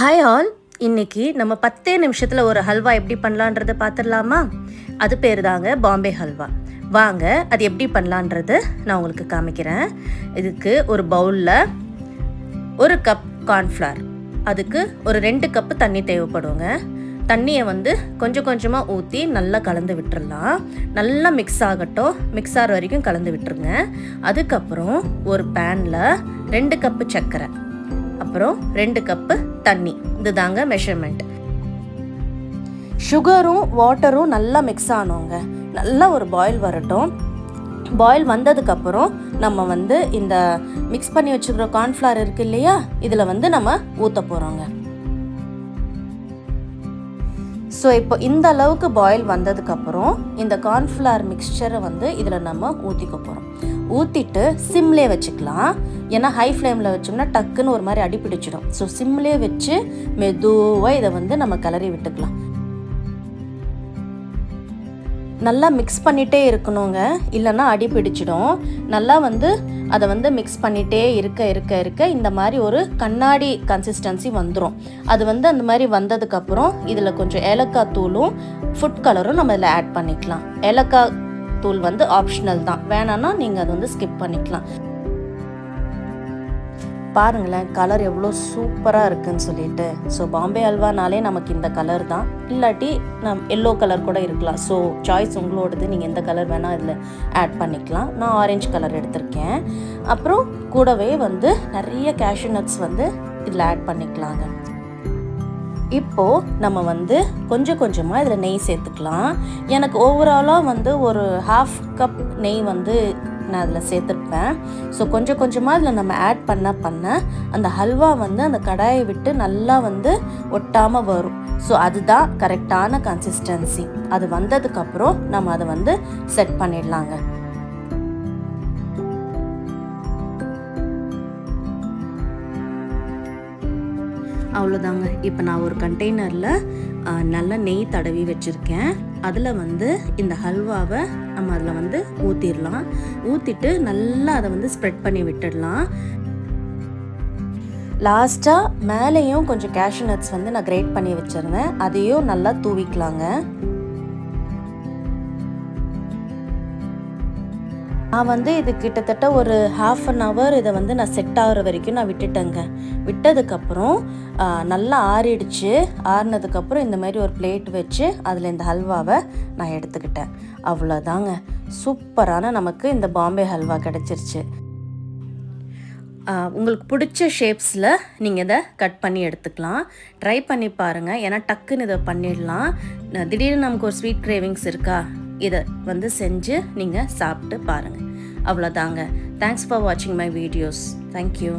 Hi all இன்னைக்கு நம்ம பத்தே நிமிஷத்தில் ஒரு ஹல்வா எப்படி பண்ணலான்றத பார்த்துடலாமா? அது பேர் தாங்க பாம்பே ஹல்வா. வாங்க அது எப்படி பண்ணலான்றது நான் உங்களுக்கு காமிக்கிறேன். இதுக்கு ஒரு பவுலில் ஒரு கப் கார்ன்ஃப்ளவர் அதுக்கு ஒரு ரெண்டு கப்பு தண்ணி தேவைப்படுங்க. தண்ணியை வந்து கொஞ்சம் கொஞ்சமாக ஊற்றி நல்லா கலந்து விட்டுடலாம் நல்லா மிக்ஸ் ஆகட்டும். மிக்ஸ் ஆகிற வரைக்கும் கலந்து விட்டுருங்க. அதுக்கப்புறம் ஒரு பேனில் ரெண்டு கப்பு சர்க்கரை. அப்புறம் ரெண்டு கப்பு தண்ணி. இதுதாங்க மெஷர்மெண்ட் சுகரும் வாட்டரும் நல்லா மிக்ஸ் ஆனோங்க. நல்லா ஒரு பாயில் வரட்டும். பாயில் வந்ததுக்கப்புறம் நம்ம வந்து இந்த மிக்ஸ் பண்ணி வச்சுக்கிற கார்ன்ஃப்ளவர் இருக்கு இல்லையா? இதில் வந்து நம்ம ஊற்ற போகிறோங்க ஸோ இப்போ இந்த அளவுக்கு பாயில் வந்ததுக்கப்புறம் இந்த கார்ன்ஃப்ளவர் மிக்சரை வந்து இதில் நம்ம ஊற்றிக்க போகிறோம் ஊற்றிட்டு சிம்லே வச்சுக்கலாம். ஏன்னா ஹை ஃப்ளேமில் வச்சோம்னா டக்குன்னு ஒரு மாதிரி அடிப்பிடிச்சிடும். ஸோ சிம்லேயே வச்சு மெதுவாக இதை வந்து நம்ம கிளறி விட்டுக்கலாம். நல்லா மிக்ஸ் பண்ணிகிட்டே இருக்கணுங்க. இல்லைன்னா அடி பிடிச்சிடும். நல்லா வந்து அதை வந்து மிக்ஸ் பண்ணிகிட்டே இருக்க இருக்க இருக்க இந்த மாதிரி ஒரு கண்ணாடி கன்சிஸ்டன்சி வந்துடும் அது வந்து அந்த மாதிரி வந்ததுக்கப்புறம் இதில் கொஞ்சம் ஏலக்காய் தூளும் ஃபுட் கலரும் நம்ம இதில் ஆட் பண்ணிக்கலாம். ஏலக்காய் தூள் வந்து ஆப்ஷனல் தான். வேணான்னா நீங்கள் அதை வந்து ஸ்கிப் பண்ணிக்கலாம். பாருங்களேன் கலர் எவ்வளோ சூப்பராக இருக்குன்னு சொல்லிட்டு. ஸோ பாம்பே அல்வானாலே நமக்கு இந்த கலர் தான். இல்லாட்டி நம் எல்லோ கலர் கூட இருக்கலாம். ஸோ சாய்ஸ் உங்களோடது. நீங்கள் எந்த கலர் வேணால் இதில் ஆட் பண்ணிக்கலாம். நான் ஆரஞ்சு கலர் எடுத்திருக்கேன். அப்புறம் கூடவே வந்து நிறைய கேஷ்யூ நட்ஸ் வந்து இதில் ஆட் பண்ணிக்கலாங்க. இப்போது நம்ம வந்து கொஞ்சம் கொஞ்சமாக இதில் நெய் சேர்த்துக்கலாம். எனக்கு ஓவராலாக வந்து ஒரு ஹாஃப் கப் நெய் வந்து நான் அதில் சேர்த்துருப்பேன் ஸோ கொஞ்சம் கொஞ்சமாக அதில் நம்ம ஆட் பண்ண பண்ண அந்த ஹல்வா வந்து அந்த கடாயை விட்டு நல்லா வந்து ஒட்டாமல் வரும். ஸோ அதுதான் கரெக்டான கன்சிஸ்டன்சி அது வந்ததுக்கப்புறம் நம்ம அதை வந்து செட் பண்ணிடலாங்க. அவ்வளோதாங்க இப்போ நான் ஒரு கண்டெய்னரில் நல்ல நெய் தடவி வச்சுருக்கேன். அதில் வந்து இந்த ஹல்வாவை நம்ம அதில் வந்து ஊற்றிடலாம் ஊற்றிட்டு நல்லா அதை வந்து ஸ்ப்ரெட் பண்ணி விட்டுடலாம். லாஸ்ட்டாக மேலேயும் கொஞ்சம் கேஷ்யூ நட்ஸ் வந்து நான் கிரேட் பண்ணி வச்சுருந்தேன். அதையும் நல்லா தூவிக்கலாங்க. நான் வந்து இது கிட்டத்தட்ட ஒரு ஹாஃப் அன் ஹவர் இதை வந்து நான் செட் ஆகிற வரைக்கும் நான் விட்டுட்டேங்க. விட்டதுக்கப்புறம் நல்லா ஆறிடுச்சு. ஆறினதுக்கப்புறம் இந்த மாதிரி ஒரு பிளேட் வச்சு அதில் இந்த ஹல்வாவை நான் எடுத்துக்கிட்டேன். அவ்வளோதாங்க சூப்பரான நமக்கு இந்த பாம்பே ஹல்வா கிடச்சிருச்சு. உங்களுக்கு பிடிச்ச ஷேப்ஸில் நீங்கள் இதை கட் பண்ணி எடுத்துக்கலாம். ட்ரை பண்ணி பாருங்கள் ஏன்னா டக்குன்னு இதை பண்ணிடலாம். திடீர்னு நமக்கு ஒரு ஸ்வீட் கிரேவிங்ஸ் இருக்கா? இதை வந்து செஞ்சு நீங்கள் சாப்பிட்டு பாருங்கள் அவ்வளோதாங்க தேங்க்ஸ் ஃபார் வாட்சிங் மை வீடியோஸ் தேங்க்யூ